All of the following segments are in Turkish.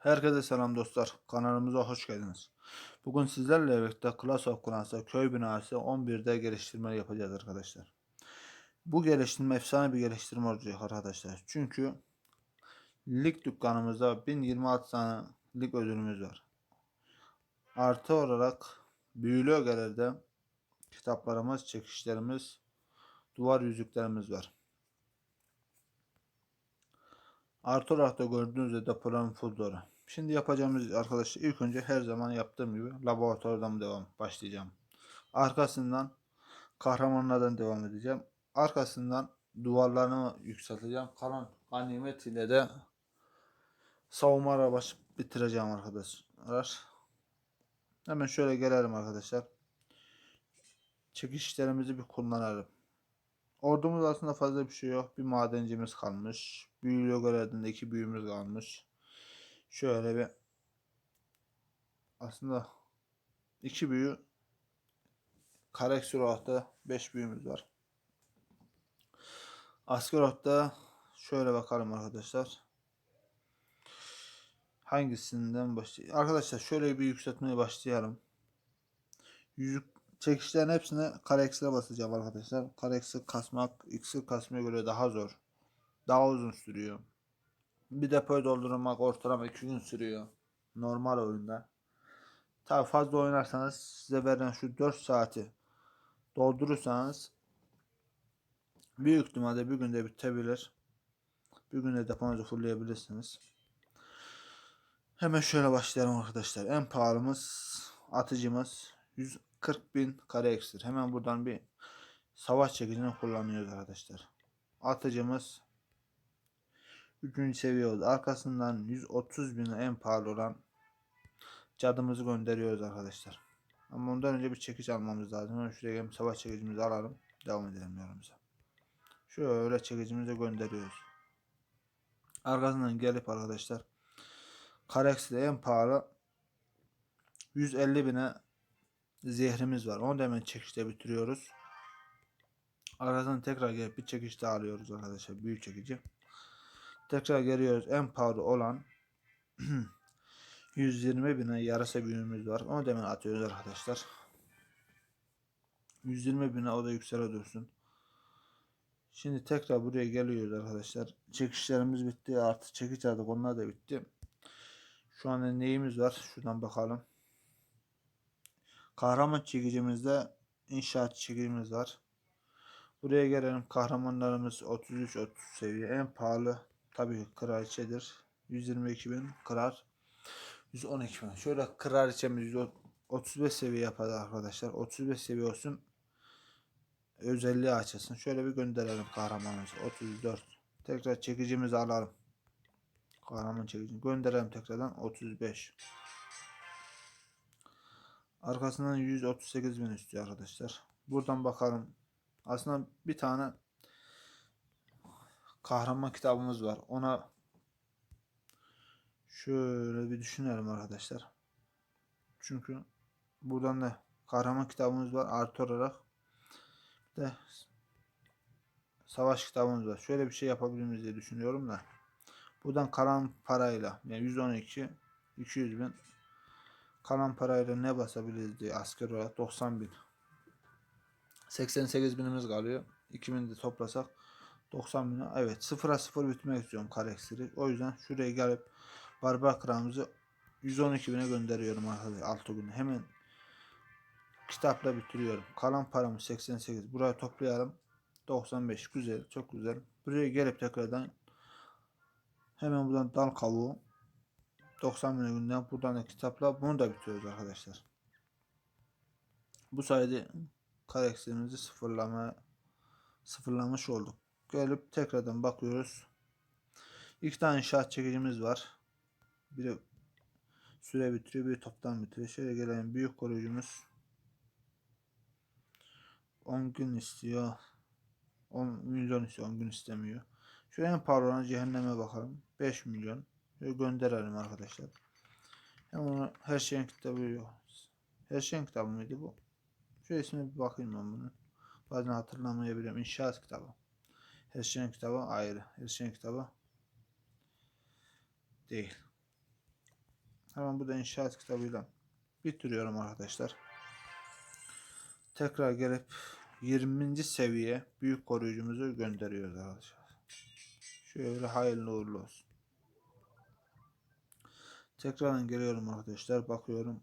Herkese selam dostlar. Kanalımıza hoş geldiniz. Bugün sizlerle birlikte Class of Clans'ta köy binası 11'de geliştirme yapacağız arkadaşlar. Bu geliştirme efsane bir geliştirme olacak arkadaşlar. Çünkü lig dükkanımızda 1026 tane lig ödülümüz var. Artı olarak büyülü ögelerde kitaplarımız, çekişlerimiz, duvar yüzüklerimiz var. Artı olarak da gördüğünüz gibi depoların fulldoru. Şimdi yapacağımız arkadaşlar ilk önce her zaman yaptığım gibi laboratuvardan devam başlayacağım. Arkasından kahramanlardan devam edeceğim. Arkasından duvarlarını yükselteceğim. Kalan ganimet ile de savunma arabası bitireceğim arkadaşlar. Hemen şöyle gelelim arkadaşlar. Çekişlerimizi bir kullanalım. Ordumuz aslında fazla bir şey yok. Bir madencimiz kalmış. Büyü iki büyümüz kalmış. Şöyle bir aslında iki büyü kareksür olarak da 5 büyümüz var. Asker olarak da şöyle bakalım arkadaşlar. Hangisinden başlayalım? Arkadaşlar şöyle bir yükseltmeye başlayalım. Yüzük çekişlerin hepsine kare eksire basacağım arkadaşlar. Kare eksir kasmak iksir kasmaya göre daha zor. Daha uzun sürüyor. Bir depoyu doldurmak ortalama 2 gün sürüyor. Normal oyunda. Tabi fazla oynarsanız size verilen şu 4 saati doldurursanız büyük ihtimalle bir günde bitebilir. Bir günde deponuzu fullleyebilirsiniz. Hemen şöyle başlayalım arkadaşlar. En pahalımız atıcımız 140 bin kare eksir. Hemen buradan bir savaş çekicini kullanıyoruz arkadaşlar. Atıcımız 3. seviye oldu. Arkasından 130 bin en pahalı olan cadımızı gönderiyoruz arkadaşlar. Ama ondan önce bir çekiç almamız lazım. Hemen şuraya savaş çekicimizi alalım. Devam edelim yolumuza. Şöyle çekicimizi gönderiyoruz. Arkasından gelip arkadaşlar Kareks'de en pahalı 150 bine zehrimiz var. Onu da hemen çekişte bitiriyoruz. Arasından tekrar gelip bir çekiş daha alıyoruz arkadaşlar. Büyük çekici. Tekrar geliyoruz. En pahalı olan 120 bine yarasa büyüğümüz var. Onu da hemen atıyoruz arkadaşlar. 120 bine o da yüksele dursun. Şimdi tekrar buraya geliyoruz arkadaşlar. Çekişlerimiz bitti. Artı çekiç aldık. Onlar da bitti. Şu anda neyimiz var? Şuradan bakalım. Kahraman çekicimizde inşaat çekicimiz var. Buraya gelelim. Kahramanlarımız 33-30 seviye. En pahalı tabii kraliçedir. 122 bin kırar. 112 bin. Şöyle kraliçemiz 35 seviye yapar arkadaşlar. 35 seviye olsun. Özelliği açılsın. Şöyle bir gönderelim kahramanımızı. 34. Tekrar çekicimizi alalım. Kahraman çekici. Gönderelim tekrardan 35. Arkasından 138 bin istiyor arkadaşlar. Buradan bakalım. Aslında bir tane kahraman kitabımız var. Ona şöyle bir düşünelim arkadaşlar. Çünkü buradan da kahraman kitabımız var artı olarak de savaş kitabımız var. Şöyle bir şey yapabilir miyiz diye düşünüyorum da. Buradan kalan parayla yani 112 200 bin kalan parayla ne basabiliriz diye asker olarak 90 bin. 88 binimiz kalıyor. 2000 de toplasak 90 bin evet sıfıra sıfır bitmek istiyorum kareksiri o yüzden şuraya gelip barbar kralımızı 112 bine gönderiyorum arkadaşlar 6 günü hemen kitapla bitiriyorum. Kalan paramız 88 buraya toplayalım. 95 güzel çok güzel. Buraya gelip tekrardan Hemen buradan dal kavuğu 90 bin günden buradan da kitapla bunu da bitiriyoruz arkadaşlar. Bu sayede karakterimizi sıfırlama sıfırlamış olduk. Gelip tekrardan bakıyoruz. İki tane inşaat çekicimiz var. Biri süre bitiriyor, biri toptan bitiriyor. Şöyle gelelim büyük koruyucumuz 10 gün istiyor. 10 milyon istiyor, 10 gün istemiyor. Şu en pahalı olan cehenneme bakalım. 5 milyon. Gönderelim arkadaşlar. Hem onu her şeyin kitabı yok. Her şeyin kitabı mıydı bu? Şu ismine bir bakayım ben bunu. Bazen hatırlamayabiliyorum. İnşaat kitabı. Her şeyin kitabı ayrı. Her şeyin kitabı değil. Hemen bu da inşaat kitabıyla bitiriyorum arkadaşlar. Tekrar gelip 20. seviye büyük koruyucumuzu gönderiyoruz arkadaşlar. Şöyle hayırlı uğurlu olsun. Tekrardan geliyorum arkadaşlar. Bakıyorum.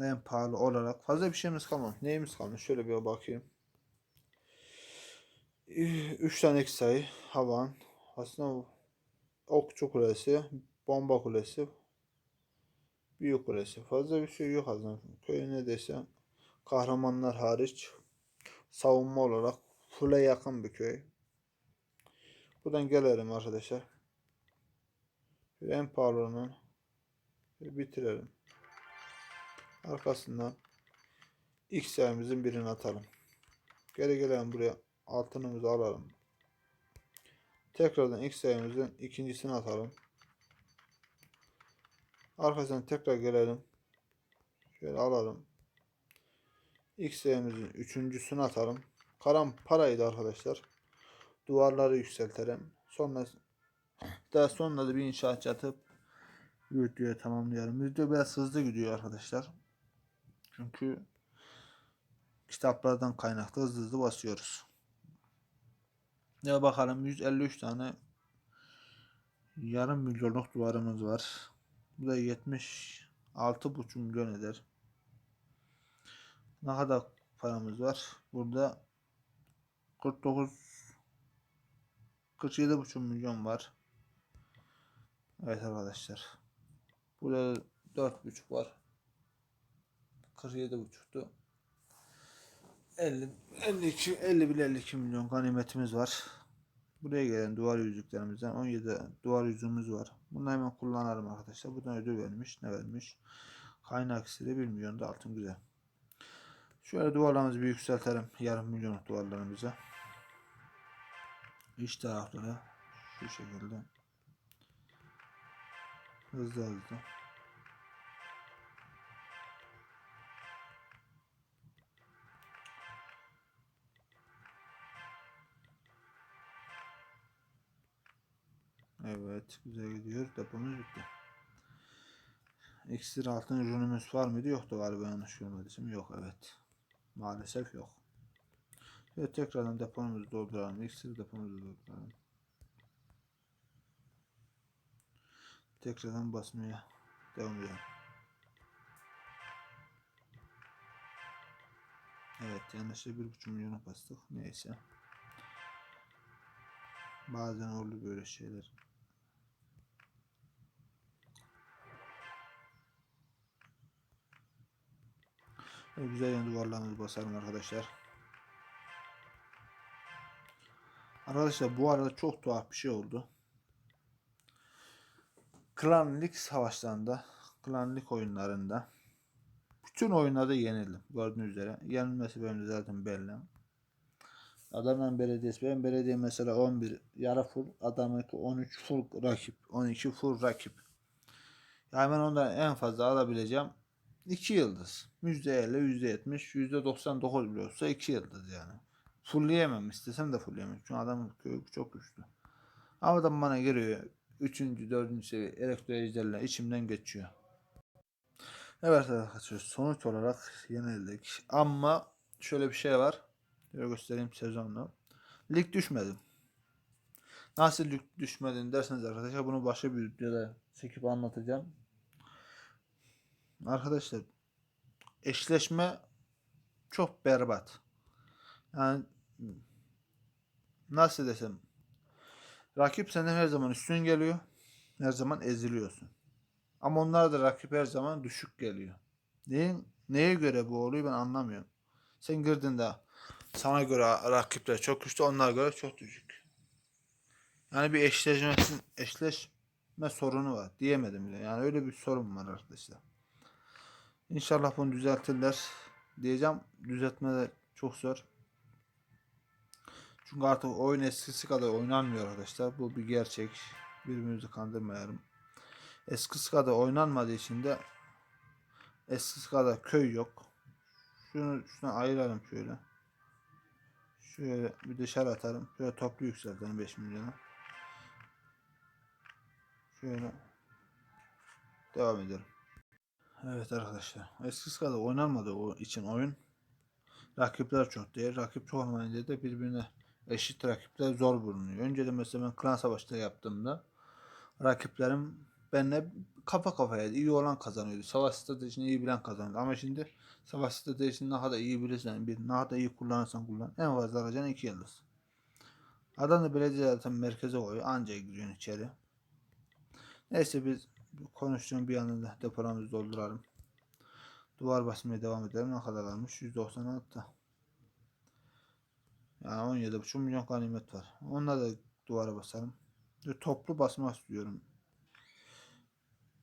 En pahalı olarak. Fazla bir şeyimiz kalmamış. Neyimiz kalmış? Şöyle bir bakayım. 3 tane sayı. Havan. Aslında okçu kulesi. Bomba kulesi. Büyük kulesi. Fazla bir şey yok aslında. Köy ne desem. Kahramanlar hariç. Savunma olarak. Full'e yakın bir köy. Buradan gelelim arkadaşlar. En pahalı Şöyle bitirelim. Arkasından X sayımızın birini atalım. Geri gelelim buraya altınımızı alalım. Tekrardan X sayımızın ikincisini atalım. Arkasından tekrar gelelim. Şöyle alalım. X sayımızın üçüncüsünü atalım. Karam paraydı arkadaşlar. Duvarları yükseltelim. Sonra daha sonra da bir inşaat atıp videoyu tamamlayalım. Video biraz hızlı gidiyor arkadaşlar. Çünkü kitaplardan kaynaklı hızlı hızlı basıyoruz. Ya bakalım 153 tane yarım milyonluk duvarımız var. Bu da 76,5 milyon eder. Ne kadar paramız var? Burada 49 47,5 milyon var. Evet arkadaşlar. Burada 4,5 var. 47,5'tu. 50 52 51 52 milyon ganimetimiz var. Buraya gelen duvar yüzüklerimizden 17 duvar yüzüğümüz var. Bunu hemen kullanalım arkadaşlar. Buradan ödül vermiş. Ne vermiş? Kaynak iksiri 1 milyon da altın güzel. Şöyle duvarlarımızı bir yükseltelim. Yarım milyonluk duvarlarımızı. İç tarafları şu şekilde. Hızlı hızlı. Evet, güzel gidiyor. Depomuz bitti. İksir altın ürünümüz var mıydı? Yoktu galiba yanlış görmediysem. Yok evet. Maalesef yok. Ve tekrardan depomuzu dolduralım. İksir depomuzu dolduralım. Tekrardan basmaya devam edelim. Evet yanlışlıkla bir buçuk milyona bastık. Neyse. Bazen oluyor böyle şeyler. Ve güzel yan duvarlarımızı basalım arkadaşlar. Arkadaşlar bu arada çok tuhaf bir şey oldu. Klanlik savaşlarında, klanlik oyunlarında bütün oyunlarda yenildim. Gördüğünüz üzere. Yenilmesi benim de zaten belli. Adana Belediyesi. Ben belediye mesela 11 yarı full. Adamınki 13 full rakip. 12 full rakip. Yani ben ondan en fazla alabileceğim 2 yıldız. %50, %70, %99 bile olsa 2 yıldız yani. Fullleyemem. istesem de fullleyemem. Çünkü köyü çok güçlü. Ama adam bana geliyor. 3. 4. seviye elektro ejderler içimden geçiyor. Evet arkadaşlar sonuç olarak yenildik. Ama şöyle bir şey var. Şöyle göstereyim sezonla. Lig düşmedim. Nasıl lig düşmedin derseniz arkadaşlar bunu başka bir videoda çekip anlatacağım. Arkadaşlar eşleşme çok berbat. Yani nasıl desem rakip senden her zaman üstün geliyor. Her zaman eziliyorsun. Ama onlar da rakip her zaman düşük geliyor. Neyin, neye göre bu oluyor ben anlamıyorum. Sen girdiğinde sana göre rakipler çok güçlü, onlara göre çok düşük. Yani bir eşleşme, eşleşme sorunu var diyemedim bile. Yani öyle bir sorun var arkadaşlar. İnşallah bunu düzeltirler diyeceğim. Düzeltme de çok zor. Çünkü artık oyun eskisi kadar oynanmıyor arkadaşlar. Bu bir gerçek. Birbirimizi kandırmayalım. Eskisi kadar oynanmadığı için de eskisi kadar köy yok. Şunu şuna ayıralım şöyle. Şöyle bir dışarı atalım. Şöyle toplu yükseltelim 5 milyona. Şöyle devam edelim. Evet arkadaşlar. Eskisi kadar oynanmadı o için oyun. Rakipler çok değil. Rakip çok olmayınca da birbirine eşit rakipler zor bulunuyor. Önceden mesela ben klan savaşları yaptığımda rakiplerim benimle kafa kafayaydı. İyi olan kazanıyordu. Savaş stratejisini iyi bilen kazanıyordu. Ama şimdi savaş stratejisini ne kadar iyi bilirsen, bir, ne kadar iyi kullanırsan kullan. En fazla alacağın iki yıldız. Adam da belediye zaten merkeze koyuyor. Anca giriyorsun içeri. Neyse biz konuştuğum bir yanında depolarımızı dolduralım. Duvar basmaya devam edelim. Ne kadar kalmış? 196. Yani 17,5 milyon ganimet var. Onunla da duvara basalım. Ve toplu basmak istiyorum.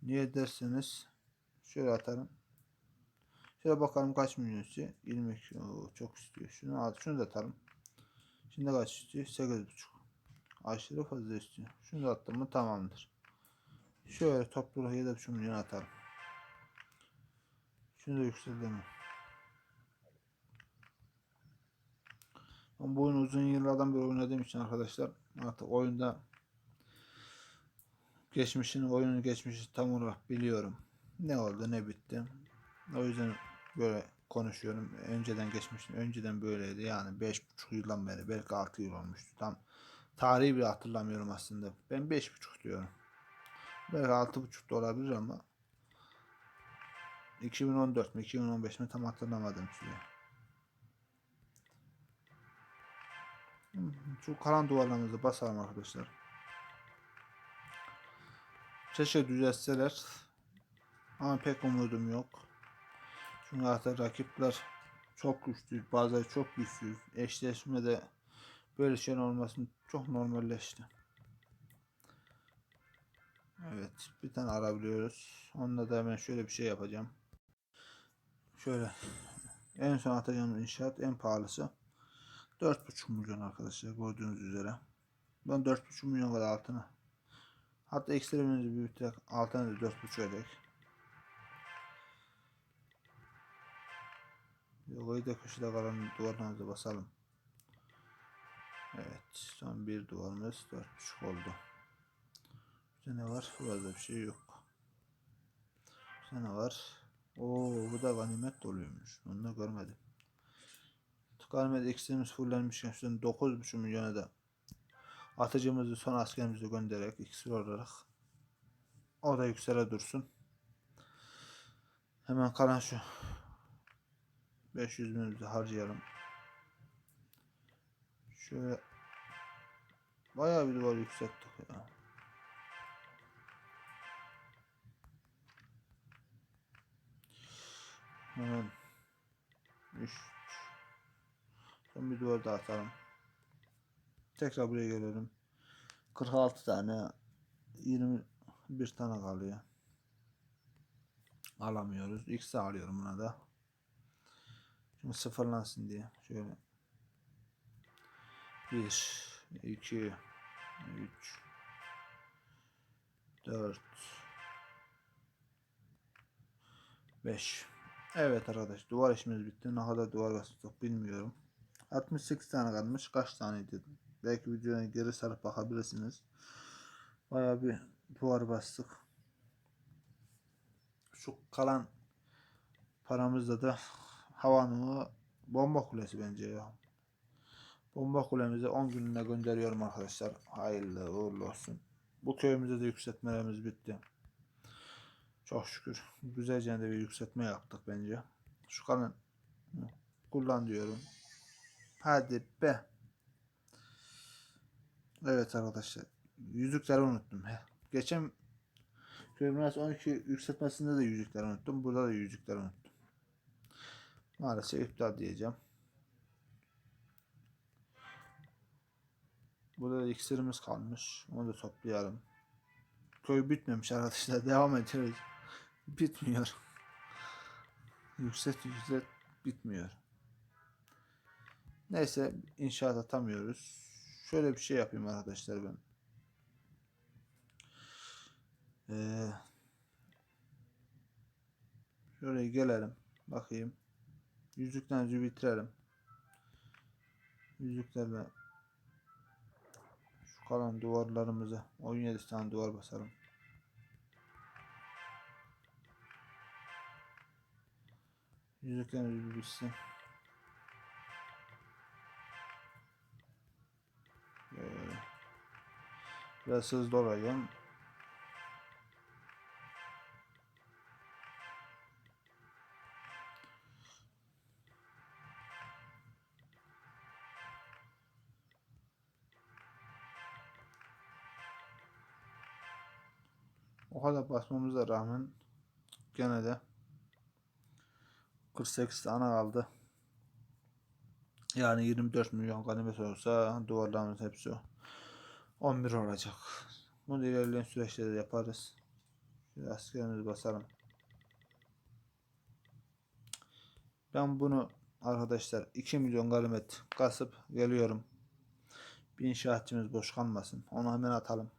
Niye derseniz şöyle atarım. Şöyle bakalım kaç milyon istiyor. 22. Oo, çok istiyor. Şunu at, şunu da atalım. Şimdi kaç istiyor? 8,5. Aşırı fazla istiyor. Şunu da attım mı tamamdır. Şöyle toplu 7,5 milyon atalım. Şunu da yükseltelim. Ben bu oyunu uzun yıllardan beri oynadığım için arkadaşlar artık oyunda geçmişini, oyunun geçmişi tam olarak biliyorum. Ne oldu, ne bitti. O yüzden böyle konuşuyorum. Önceden geçmiş, önceden böyleydi. Yani 5,5 yıldan beri, belki 6 yıl olmuştu. Tam tarihi bile hatırlamıyorum aslında. Ben 5,5 diyorum. Belki 6,5 da olabilir ama 2014 mi 2015 mi tam hatırlamadım size. Şu kalan duvarlarımızı basalım arkadaşlar. Keşke düzeltseler. Ama pek umudum yok. Çünkü artık rakipler çok güçlü. Bazıları çok güçsüz. Eşleşmede böyle şeyler olmasın çok normalleşti. Evet. Bir tane arabiliyoruz. Onunla da hemen şöyle bir şey yapacağım. Şöyle. En son atacağım inşaat en pahalısı. 4,5 milyon arkadaşlar gördüğünüz üzere. Ben 4,5 milyon kadar altına. Hatta ekstremimizi büyüterek altına da 4,5 edek. Yolayı da köşede kalan duvarlarımıza basalım. Evet. Son bir duvarımız 4,5 oldu. Burada ne var? Burada bir şey yok. Burada ne var? Oo bu da ganimet doluyormuş. Onu da görmedim. Ganimet eksiğimiz fullenmişken şuradan 9,5 milyona da atıcımızı son askerimizi göndererek iksir olarak o da yüksele dursun. Hemen kalan şu 500 binimizi harcayalım. Şöyle bayağı bir duvar yükselttik ya. Hemen 3 Son bir duvar daha atalım. Tekrar buraya gelelim. 46 tane 21 tane kalıyor. Alamıyoruz. X alıyorum buna da. Şimdi sıfırlansın diye. Şöyle 1 2 3 4 5 Evet arkadaş duvar işimiz bitti. Ne kadar duvar bastık bilmiyorum. 68 tane kalmış. Kaç taneydi? Belki videoya geri sarıp bakabilirsiniz. Bayağı bir duvar bastık. Şu kalan paramızda da havanımı bomba kulesi bence ya. Bomba kulemizi 10 gününe gönderiyorum arkadaşlar. Hayırlı uğurlu olsun. Bu köyümüzde de yükseltmelerimiz bitti. Çok şükür. Güzelce de bir yükseltme yaptık bence. Şu kalan kullan diyorum. Hadi be. Evet arkadaşlar. Yüzükleri unuttum. He. Geçen Köyümüz 12 yükseltmesinde de yüzükleri unuttum. Burada da yüzükleri unuttum. Maalesef iptal diyeceğim. Burada da iksirimiz kalmış. Onu da toplayalım. Köy bitmemiş arkadaşlar. Devam ediyoruz. Bitmiyor. Yükselt yükselt bitmiyor. Neyse inşaat atamıyoruz. Şöyle bir şey yapayım arkadaşlar ben. Ee, şöyle gelelim. Bakayım. Yüzüklerimizi bitirelim. Yüzüklerle şu kalan duvarlarımızı 17 tane duvar basalım. Yüzüklerimiz bir bitsin. Biraz hızlı olayım. O kadar basmamıza rağmen gene de 48 tane kaldı. Yani 24 milyon ganimet olsa duvarlarımız hepsi o. 11 olacak. Bunu ilerleyen süreçte de yaparız. Şöyle askerimizi basalım. Ben bunu arkadaşlar 2 milyon ganimet kasıp geliyorum. Bir inşaatçımız boş kalmasın. Onu hemen atalım.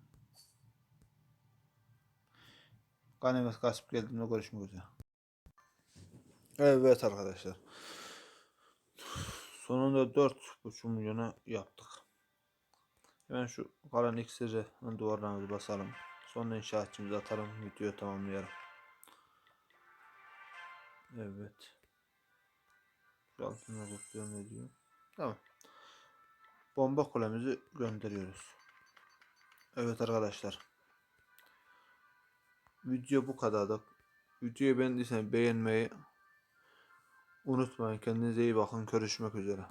Ganimet kasıp geldiğimde görüşmek üzere. Evet arkadaşlar. Sonunda 4,5 milyona yaptık. Hemen şu kalan iksiri duvarlarımızı basalım. Sonra inşaatçımızı atalım. Videoyu tamamlayalım. Evet. Şu altına bakıyorum ne diyor. Tamam. Bomba kulemizi gönderiyoruz. Evet arkadaşlar. Video bu kadardı. Videoyu beğendiyseniz beğenmeyi unutmayın. Kendinize iyi bakın. Görüşmek üzere.